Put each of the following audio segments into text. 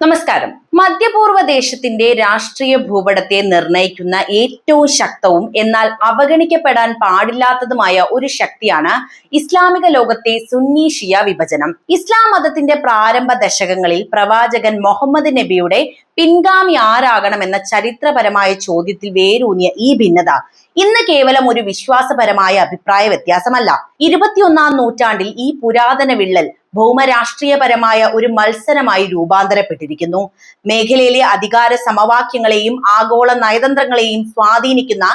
നമസ്കാരം. മധ്യപൂർവ ദേശത്തിന്റെ രാഷ്ട്രീയ ഭൂപടത്തെ നിർണയിക്കുന്ന ഏറ്റവും ശക്തവും എന്നാൽ അവഗണിക്കപ്പെടാൻ പാടില്ലാത്തതുമായ ഒരു ശക്തിയാണ് ഇസ്ലാമിക ലോകത്തെ സുന്നി ഷിയ വിഭജനം. ഇസ്ലാം മതത്തിന്റെ പ്രാരംഭ ദശകങ്ങളിൽ പ്രവാചകൻ മുഹമ്മദ് നബിയുടെ പിൻഗാമി ആരാകണമെന്ന ചരിത്രപരമായ ചോദ്യത്തിൽ വേരൂന്നിയ ഈ ഭിന്നത ഇന്ന് കേവലം ഒരു വിശ്വാസപരമായ അഭിപ്രായ വ്യത്യാസമല്ല. ഇരുപത്തിയൊന്നാം നൂറ്റാണ്ടിൽ ഈ പുരാതന വിള്ളൽ ഭൗമരാഷ്ട്രീയപരമായ ഒരു മത്സരമായി രൂപാന്തരപ്പെട്ടിരിക്കുന്നു. മേഖലയിലെ അധികാര സമവാക്യങ്ങളെയും ആഗോള നയതന്ത്രങ്ങളെയും സ്വാധീനിക്കുന്ന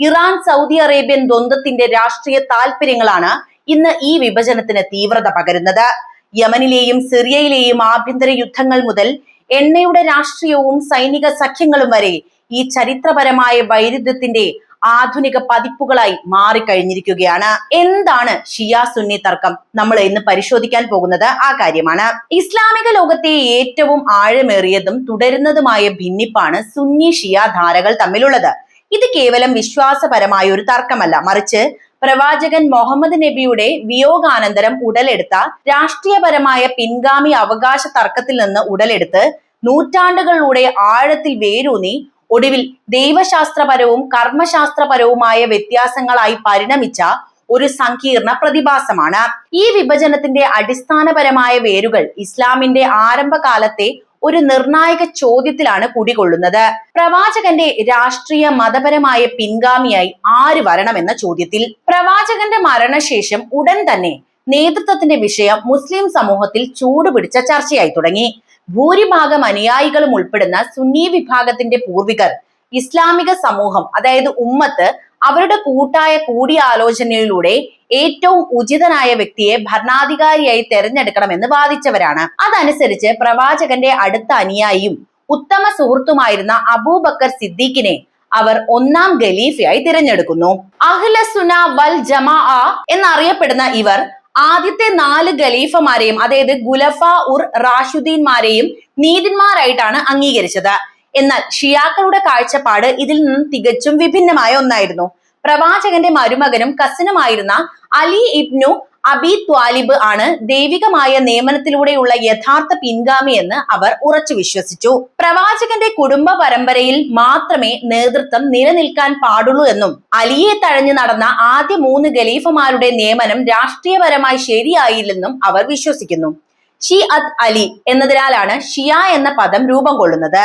ഇറാൻ സൗദി അറേബ്യൻ ദ്വന്ദ്ത്തിന്റെ രാഷ്ട്രീയ താല്പര്യങ്ങളാണ് ഇന്ന് ഈ വിഭജനത്തിന് തീവ്രത പകരുന്നത്. യമനിലെയും സിറിയയിലെയും ആഭ്യന്തര യുദ്ധങ്ങൾ മുതൽ എണ്ണയുടെ രാഷ്ട്രീയവും സൈനിക സഖ്യങ്ങളും വരെ ഈ ചരിത്രപരമായ വൈരുദ്ധ്യത്തിന്റെ ആധുനിക പതിപ്പുകളായി മാറിക്കഴിഞ്ഞിരിക്കുകയാണ്. എന്താണ് ഷിയ സുന്നി തർക്കം? നമ്മൾ ഇന്ന് പരിശോധിക്കാൻ പോകുന്നത് ആ കാര്യമാണ്. ഇസ്ലാമിക ലോകത്തെ ഏറ്റവും ആഴമേറിയതും തുടരുന്നതുമായ ഭിന്നിപ്പാണ് സുന്നി ഷിയ ധാരകൾ തമ്മിലുള്ളത്. ഇത് കേവലം വിശ്വാസപരമായ ഒരു തർക്കമല്ല. മറിച്ച് പ്രവാചകൻ മുഹമ്മദ് നബിയുടെ വിയോഗാനന്തരം ഉടലെടുത്ത രാഷ്ട്രീയപരമായ പിൻഗാമി അവകാശ തർക്കത്തിൽ നിന്ന് ഉടലെടുത്ത് നൂറ്റാണ്ടുകളിലൂടെ ആഴത്തിൽ വേരൂന്നി ഒടുവിൽ ദൈവശാസ്ത്രപരവും കർമ്മശാസ്ത്രപരവുമായ വ്യത്യാസങ്ങളായി പരിണമിച്ച ഒരു സങ്കീർണ പ്രതിഭാസമാണ്. ഈ വിഭജനത്തിന്റെ അടിസ്ഥാനപരമായ വേരുകൾ ഇസ്ലാമിന്റെ ആരംഭകാലത്തെ ഒരു നിർണായക ചോദ്യത്തിലാണ് കുടികൊള്ളുന്നത്. പ്രവാചകന്റെ രാഷ്ട്രീയ മതപരമായ പിൻഗാമിയായി ആര് വരണമെന്ന ചോദ്യത്തിൽ പ്രവാചകന്റെ മരണശേഷം ഉടൻ തന്നെ നേതൃത്വത്തിന്റെ വിഷയം മുസ്ലിം സമൂഹത്തിൽ ചൂടുപിടിച്ച ചർച്ചയായി തുടങ്ങി. ഭൂരിഭാഗം അനുയായികളും ഉൾപ്പെടുന്ന സുന്നി വിഭാഗത്തിന്റെ പൂർവികർ ഇസ്ലാമിക സമൂഹം അതായത് ഉമ്മത്ത് അവരുടെ കൂട്ടായ കൂടിയാലോചനയിലൂടെ ഏറ്റവും ഉചിതനായ വ്യക്തിയെ ഭരണാധികാരിയായി തെരഞ്ഞെടുക്കണമെന്ന് വാദിച്ചവരാണ്. അതനുസരിച്ച് പ്രവാചകന്റെ അടുത്ത അനുയായിയും ഉത്തമ സുഹൃത്തുമായിരുന്ന അബൂബക്കർ സിദ്ദീഖിനെ അവർ ഒന്നാം ഖലീഫയായി തിരഞ്ഞെടുക്കുന്നു. അഹ്ലസുന വൽ ജമാ എന്നറിയപ്പെടുന്ന ഇവർ ആദ്യത്തെ നാല് ഖലീഫമാരെയും അതായത് ഗുലഫ ഉർ റാഷുദ്ദീൻമാരെയും നീതിന്മാരായിട്ടാണ് അംഗീകരിച്ചത്. എന്നാൽ ഷിയാക്കളുടെ കാഴ്ചപ്പാട് ഇതിൽ നിന്നും തികച്ചും വിഭിന്നമായ ഒന്നായിരുന്നു. പ്രവാചകന്റെ മരുമകനും കസിനുമായിരുന്ന അലി ഇബ്നു അബി ത്വാലിബ് ആണ് ദൈവികമായ നിയമനത്തിലൂടെയുള്ള യഥാർത്ഥ പിൻഗാമി എന്ന് അവർ ഉറച്ചു വിശ്വസിച്ചു. പ്രവാചകന്റെ കുടുംബ പരമ്പരയിൽ മാത്രമേ നേതൃത്വം നിലനിൽക്കാൻ പാടുള്ളൂ എന്നും അലിയെ തഴഞ്ഞു നടന്ന ആദ്യ മൂന്ന് ഖലീഫമാരുടെ നിയമനം രാഷ്ട്രീയപരമായി ശരിയായില്ലെന്നും അവർ വിശ്വസിക്കുന്നു. ഷി അത് അലി എന്നതിനാലാണ് ഷിയ എന്ന പദം രൂപം കൊള്ളുന്നത്.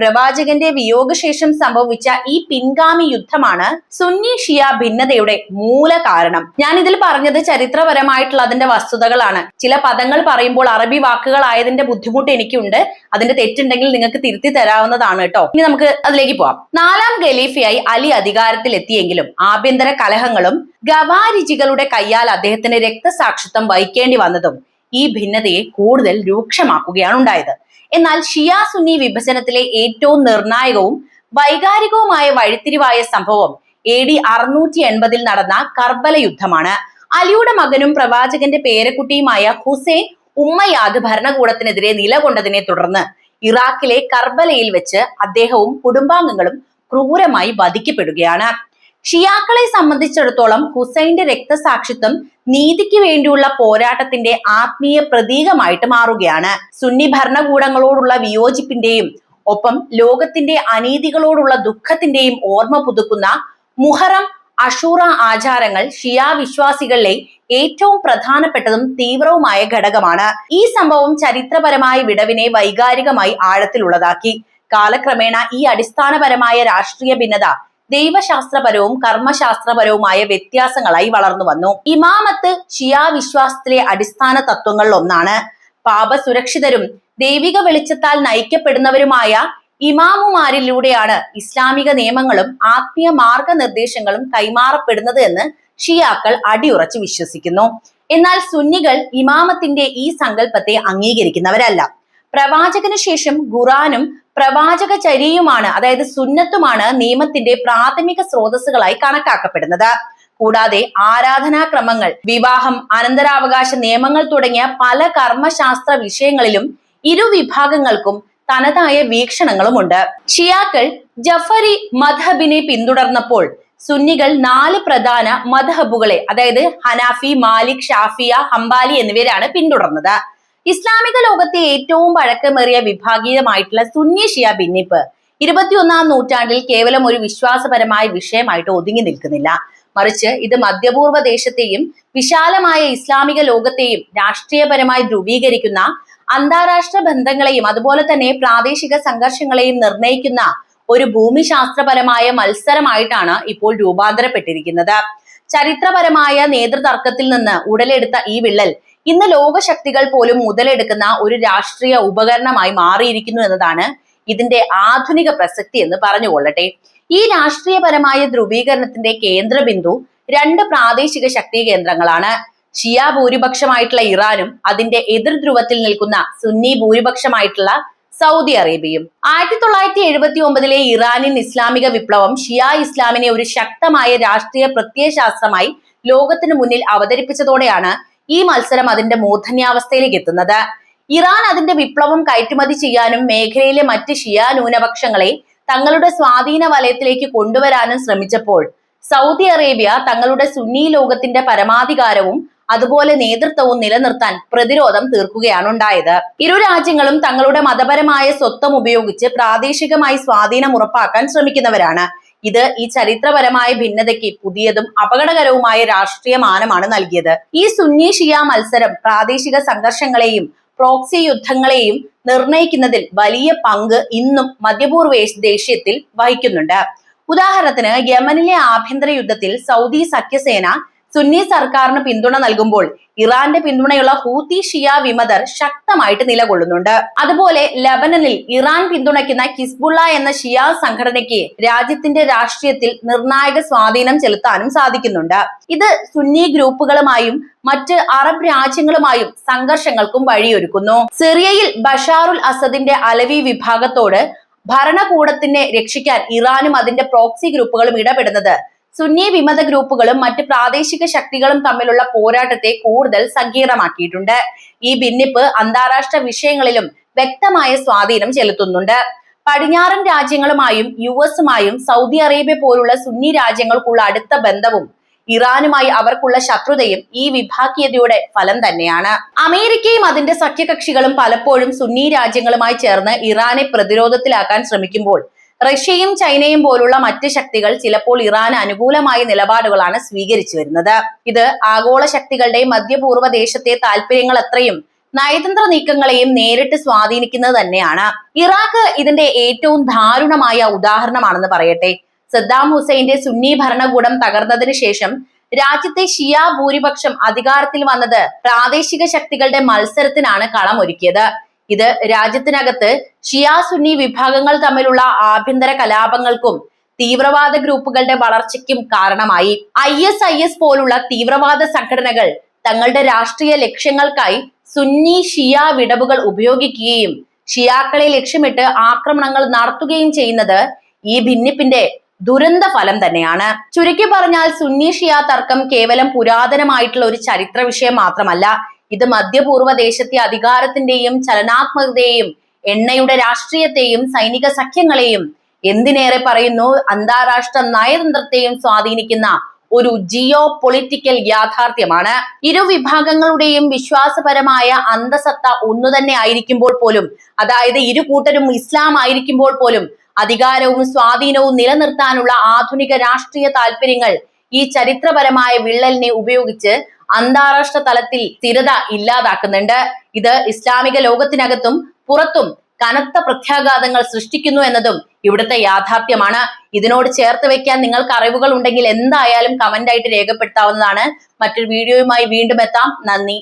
പ്രവാചകന്റെ വിയോഗശേഷം സംഭവിച്ച ഈ പിൻഗാമി യുദ്ധമാണ് സുന്നി ഷിയ ഭിന്നതയുടെ മൂല കാരണം. ഞാൻ ഇതിൽ പറഞ്ഞത് ചരിത്രപരമായിട്ടുള്ള അതിന്റെ വസ്തുതകളാണ്. ചില പദങ്ങൾ പറയുമ്പോൾ അറബി വാക്കുകളായതിന്റെ ബുദ്ധിമുട്ട് എനിക്കുണ്ട്. അതിന്റെ തെറ്റുണ്ടെങ്കിൽ നിങ്ങൾക്ക് തിരുത്തി തരാവുന്നതാണ് കേട്ടോ. ഇനി നമുക്ക് അതിലേക്ക് പോവാം. നാലാം ഖലീഫയായി അലി അധികാരത്തിൽ എത്തിയെങ്കിലും ആഭ്യന്തര കലഹങ്ങളും ഗവാരിജികളുടെ കയ്യാൽ അദ്ദേഹത്തിന് രക്തസാക്ഷിത്വം വഹിക്കേണ്ടി വന്നതും ഈ ഭിന്നതയെ കൂടുതൽ രൂക്ഷമാക്കുകയാണ് ഉണ്ടായത് എന്നാൽ ഷിയ സുന്നി വിഭജനത്തിലെ ഏറ്റവും നിർണായകവും വൈകാരികവുമായ വഴിത്തിരിവായ സംഭവം എ ഡി അറുന്നൂറ്റി എൺപതിൽ നടന്ന കർബല യുദ്ധമാണ്. അലിയുടെ മകനും പ്രവാചകന്റെ പേരക്കുട്ടിയുമായ ഹുസൈൻ ഉമ്മയാദ് ഭരണകൂടത്തിനെതിരെ നിലകൊണ്ടതിനെ തുടർന്ന് ഇറാഖിലെ കർബലയിൽ വെച്ച് അദ്ദേഹവും കുടുംബാംഗങ്ങളും ക്രൂരമായി വധിക്കപ്പെടുകയാണ്. ഷിയാക്കളെ സംബന്ധിച്ചിടത്തോളം ഹുസൈന്റെ രക്തസാക്ഷിത്വം നീതിക്ക് വേണ്ടിയുള്ള പോരാട്ടത്തിന്റെ ആത്മീയ പ്രതീകമായിട്ട് മാറുകയാണ്. സുന്നി ഭരണകൂടങ്ങളോടുള്ള വിയോജിപ്പിന്റെയും ഒപ്പം ലോകത്തിന്റെ അനീതികളോടുള്ള ദുഃഖത്തിന്റെയും ഓർമ്മ പുതുക്കുന്ന മുഹറം അഷൂറ ആചാരങ്ങൾ ഷിയാ വിശ്വാസികളിലെ ഏറ്റവും പ്രധാനപ്പെട്ടതും തീവ്രവുമായ ഘടകമാണ്. ഈ സംഭവം ചരിത്രപരമായ വിടവിനെ വൈകാരികമായി ആഴത്തിലുള്ളതാക്കി. കാലക്രമേണ ഈ അടിസ്ഥാനപരമായ രാഷ്ട്രീയ ഭിന്നത ദൈവശാസ്ത്രപരവും കർമ്മശാസ്ത്രപരവുമായ വ്യത്യാസങ്ങളായി വളർന്നു വന്നു. ഇമാമത്ത് ഷിയാ വിശ്വാസത്തിലെ അടിസ്ഥാന തത്വങ്ങളിൽ ഒന്നാണ്. പാപസുരക്ഷിതരും ദൈവിക വെളിച്ചത്താൽ നയിക്കപ്പെടുന്നവരുമായ ഇമാമുമാരിലൂടെയാണ് ഇസ്ലാമിക നിയമങ്ങളും ആത്മീയ മാർഗനിർദ്ദേശങ്ങളും കൈമാറപ്പെടുന്നത് എന്ന് ഷിയാക്കൾ അടിയുറച്ച് വിശ്വസിക്കുന്നു. എന്നാൽ സുന്നികൾ ഇമാമത്തിന്റെ ഈ സങ്കല്പത്തെ അംഗീകരിക്കുന്നവരല്ല. പ്രവാചകന് ശേഷം ഖുറാനും പ്രവാചക ചര്യയുമാണ് അതായത് സുന്നത്തുമാണ് നിയമത്തിന്റെ പ്രാഥമിക സ്രോതസ്സുകളായി കണക്കാക്കപ്പെടുന്നത്. കൂടാതെ ആരാധനാക്രമങ്ങൾ വിവാഹം അനന്തരാവകാശ നിയമങ്ങൾ തുടങ്ങിയ പല കർമ്മശാസ്ത്ര വിഷയങ്ങളിലും ഇരു വിഭാഗങ്ങൾക്കും തനതായ വീക്ഷണങ്ങളുമുണ്ട്. ഷിയാക്കൾ ജഫരി മധബിനെ പിന്തുടർന്നപ്പോൾ സുന്നികൾ നാല് പ്രധാന മധബുകളെ അതായത് ഹനാഫി മാലിക് ഷാഫിയ ഹംബാലി എന്നിവരാണ് പിന്തുടർന്നത്. ഇസ്ലാമിക ലോകത്തെ ഏറ്റവും പഴക്കമേറിയ വിഭാഗീയമായിട്ടുള്ള സുന്നി ഷിയ ഭിന്നിപ്പ് ഇരുപത്തിയൊന്നാം നൂറ്റാണ്ടിൽ കേവലം ഒരു വിശ്വാസപരമായ വിഷയമായിട്ട് ഒതുങ്ങി നിൽക്കുന്നില്ല. മറിച്ച് ഇത് മധ്യപൂർവ ദേശത്തെയും വിശാലമായ ഇസ്ലാമിക ലോകത്തെയും രാഷ്ട്രീയപരമായി ധ്രുവീകരിക്കുന്ന അന്താരാഷ്ട്ര ബന്ധങ്ങളെയും അതുപോലെ തന്നെ പ്രാദേശിക സംഘർഷങ്ങളെയും നിർണയിക്കുന്ന ഒരു ഭൂമിശാസ്ത്രപരമായ മത്സരമായിട്ടാണ് ഇപ്പോൾ രൂപാന്തരപ്പെട്ടിരിക്കുന്നത്. ചരിത്രപരമായ നേതൃതർക്കത്തിൽ നിന്ന് ഉടലെടുത്ത ഈ വിള്ളൽ ഇന്ന് ലോകശക്തികൾ പോലും മുതലെടുക്കുന്ന ഒരു രാഷ്ട്രീയ ഉപകരണമായി മാറിയിരിക്കുന്നു എന്നതാണ് ഇതിന്റെ ആധുനിക പ്രസക്തി എന്ന് പറഞ്ഞുകൊള്ളട്ടെ. ഈ രാഷ്ട്രീയപരമായ ധ്രുവീകരണത്തിന്റെ കേന്ദ്രബിന്ദു രണ്ട് പ്രാദേശിക ശക്തി കേന്ദ്രങ്ങളാണ്. ഷിയ ഭൂരിപക്ഷമായിട്ടുള്ള ഇറാനും അതിന്റെ എതിർ ധ്രുവത്തിൽ നിൽക്കുന്ന സുന്നി ഭൂരിപക്ഷമായിട്ടുള്ള സൗദി അറേബ്യയും. ആയിരത്തി തൊള്ളായിരത്തി എഴുപത്തി ഒമ്പതിലെ ഇറാനിൻ ഇസ്ലാമിക വിപ്ലവം ഷിയ ഇസ്ലാമിനെ ഒരു ശക്തമായ രാഷ്ട്രീയ പ്രത്യയശാസ്ത്രമായി ലോകത്തിന് മുന്നിൽ അവതരിപ്പിച്ചതോടെയാണ് ഈ മത്സരം അതിന്റെ മൂർധന്യാവസ്ഥയിലേക്ക് എത്തുന്നത്. ഇറാൻ അതിന്റെ വിപ്ലവം കയറ്റുമതി ചെയ്യാനും മേഖലയിലെ മറ്റ് ഷിയ ന്യൂനപക്ഷങ്ങളെ തങ്ങളുടെ സ്വാധീന വലയത്തിലേക്ക് കൊണ്ടുവരാനും ശ്രമിച്ചപ്പോൾ സൗദി അറേബ്യ തങ്ങളുടെ സുന്നി ലോകത്തിന്റെ പരമാധികാരവും അതുപോലെ നേതൃത്വവും നിലനിർത്താൻ പ്രതിരോധം തീർക്കുകയാണ് ഉണ്ടായത്. ഇരു രാജ്യങ്ങളും തങ്ങളുടെ മതപരമായ സ്വത്വം ഉപയോഗിച്ച് പ്രാദേശികമായി സ്വാധീനം ഉറപ്പാക്കാൻ ശ്രമിക്കുന്നവരാണ്. ഇത് ഈ ചരിത്രപരമായ ഭിന്നതയ്ക്ക് പുതിയതും അപകടകരവുമായ രാഷ്ട്രീയ മാനമാണ് നൽകിയത്. ഈ സുന്നി ഷിയ മത്സരം പ്രാദേശിക സംഘർഷങ്ങളെയും പ്രോക്സി യുദ്ധങ്ങളെയും നിർണയിക്കുന്നതിൽ വലിയ പങ്ക് ഇന്നും മധ്യപൂർവ ദേശീയത്തിൽ വഹിക്കുന്നുണ്ട്. ഉദാഹരണത്തിന് യമനിലെ ആഭ്യന്തര യുദ്ധത്തിൽ സൗദി സഖ്യസേന സുന്നി സർക്കാരിന് പിന്തുണ നൽകുമ്പോൾ ഇറാന്റെ പിന്തുണയുള്ള ഹൂത്തി ഷിയ വിമതർ ശക്തമായിട്ട് നിലകൊള്ളുന്നുണ്ട്. അതുപോലെ ലബനനിൽ ഇറാൻ പിന്തുണയ്ക്കുന്ന കിസ്ബുള്ള എന്ന ഷിയ സംഘടനയ്ക്ക് രാജ്യത്തിന്റെ രാഷ്ട്രീയത്തിൽ നിർണായക സ്വാധീനം ചെലുത്താനും സാധിക്കുന്നുണ്ട്. ഇത് സുന്നി ഗ്രൂപ്പുകളുമായും മറ്റ് അറബ് രാജ്യങ്ങളുമായും സംഘർഷങ്ങൾക്കും വഴിയൊരുക്കുന്നു. സിറിയയിൽ ബഷാറുൽ അസദിന്റെ അലവി വിഭാഗത്തോട് ഭരണകൂടത്തിനെ രക്ഷിക്കാൻ ഇറാനും അതിന്റെ പ്രോക്സി ഗ്രൂപ്പുകളും ഇടപെടുന്നത് സുന്നി വിമത ഗ്രൂപ്പുകളും മറ്റ് പ്രാദേശിക ശക്തികളും തമ്മിലുള്ള പോരാട്ടത്തെ കൂടുതൽ സങ്കീർണമാക്കിയിട്ടുണ്ട്. ഈ ഭിന്നിപ്പ് അന്താരാഷ്ട്ര വിഷയങ്ങളിലും വ്യക്തമായ സ്വാധീനം ചെലുത്തുന്നുണ്ട്. പടിഞ്ഞാറൻ രാജ്യങ്ങളുമായും യു എസുമായും സൗദി അറേബ്യ പോലുള്ള സുന്നി രാജ്യങ്ങൾക്കുള്ള അടുത്ത ബന്ധവും ഇറാനുമായി അവർക്കുള്ള ശത്രുതയും ഈ വിഭാഗീയതയുടെ ഫലം തന്നെയാണ്. അമേരിക്കയും അതിന്റെ സഖ്യകക്ഷികളും പലപ്പോഴും സുന്നി രാജ്യങ്ങളുമായി ചേർന്ന് ഇറാനെ പ്രതിരോധത്തിലാക്കാൻ ശ്രമിക്കുമ്പോൾ റഷ്യയും ചൈനയും പോലുള്ള മറ്റ് ശക്തികൾ ചിലപ്പോൾ ഇറാന് അനുകൂലമായ നിലപാടുകളാണ് സ്വീകരിച്ചു വരുന്നത്. ഇത് ആഗോള ശക്തികളുടെ മധ്യപൂർവ ദേശത്തെ താല്പര്യങ്ങൾ അത്രയും നയതന്ത്ര നീക്കങ്ങളെയും നേരിട്ട് സ്വാധീനിക്കുന്നത് തന്നെയാണ്. ഇറാഖ് ഇതിന്റെ ഏറ്റവും ദാരുണമായ ഉദാഹരണമാണെന്ന് പറയട്ടെ. സദ്ദാം ഹുസൈന്റെ സുന്നി ഭരണകൂടം തകർന്നതിന് ശേഷം രാജ്യത്തെ ഷിയ ഭൂരിപക്ഷം അധികാരത്തിൽ വന്നത് പ്രാദേശിക ശക്തികളുടെ മത്സരത്തിനാണ് കളമൊരുക്കിയത് ഇത് രാജ്യത്തിനകത്ത് ഷിയാ സുന്നി വിഭാഗങ്ങൾ തമ്മിലുള്ള ആഭ്യന്തര കലാപങ്ങൾക്കും തീവ്രവാദ ഗ്രൂപ്പുകളുടെ വളർച്ചയ്ക്കും കാരണമായി. ഐ എസ് ഐ എസ് പോലുള്ള തീവ്രവാദ സംഘടനകൾ തങ്ങളുടെ രാഷ്ട്രീയ ലക്ഷ്യങ്ങൾക്കായി സുന്നി ഷിയ വിടവുകൾ ഉപയോഗിക്കുകയും ഷിയാക്കളെ ലക്ഷ്യമിട്ട് ആക്രമണങ്ങൾ നടത്തുകയും ചെയ്യുന്നത് ഈ ഭിന്നിപ്പിന്റെ ദുരന്ത ഫലം തന്നെയാണ്. ചുരുക്കി പറഞ്ഞാൽ സുന്നി ഷിയ തർക്കം കേവലം പുരാതനമായിട്ടുള്ള ഒരു ചരിത്ര വിഷയം മാത്രമല്ല. ഇത് മധ്യപൂർവ ദേശത്തെ അധികാരത്തിന്റെയും ചലനാത്മകതയെയും എണ്ണയുടെ രാഷ്ട്രീയത്തെയും സൈനിക സഖ്യങ്ങളെയും എന്തിനേറെ പറയുന്നു? അന്താരാഷ്ട്ര നയതന്ത്രത്തെയും സ്വാധീനിക്കുന്ന ഒരു ജിയോ പൊളിറ്റിക്കൽ യാഥാർത്ഥ്യമാണ്. ഇരു വിഭാഗങ്ങളുടെയും വിശ്വാസപരമായ അന്തസത്ത ഒന്നു തന്നെ ആയിരിക്കുമ്പോൾ പോലും അതായത് ഇരു കൂട്ടരും ഇസ്ലാം ആയിരിക്കുമ്പോൾ പോലും അധികാരവും സ്വാധീനവും നിലനിർത്താനുള്ള ആധുനിക രാഷ്ട്രീയ താല്പര്യങ്ങൾ ഈ ചരിത്രപരമായ വിള്ളലിനെ ഉപയോഗിച്ച് അന്താരാഷ്ട്ര തലത്തിൽ സ്ഥിരത ഇല്ലാതാക്കുന്നുണ്ട്. ഇത് ഇസ്ലാമിക ലോകത്തിനകത്തും പുറത്തും കനത്ത പ്രത്യാഘാതങ്ങൾ സൃഷ്ടിക്കുന്നു എന്നതും ഇവിടുത്തെ യാഥാർത്ഥ്യമാണ്. ഇതിനോട് ചേർത്ത് വെക്കാൻ നിങ്ങൾക്ക് അറിവുകൾ ഉണ്ടെങ്കിൽ എന്തായാലും കമന്റ് ആയിട്ട് രേഖപ്പെടുത്താവുന്നതാണ്. മറ്റൊരു വീഡിയോയുമായി വീണ്ടും എത്താം. നന്ദി.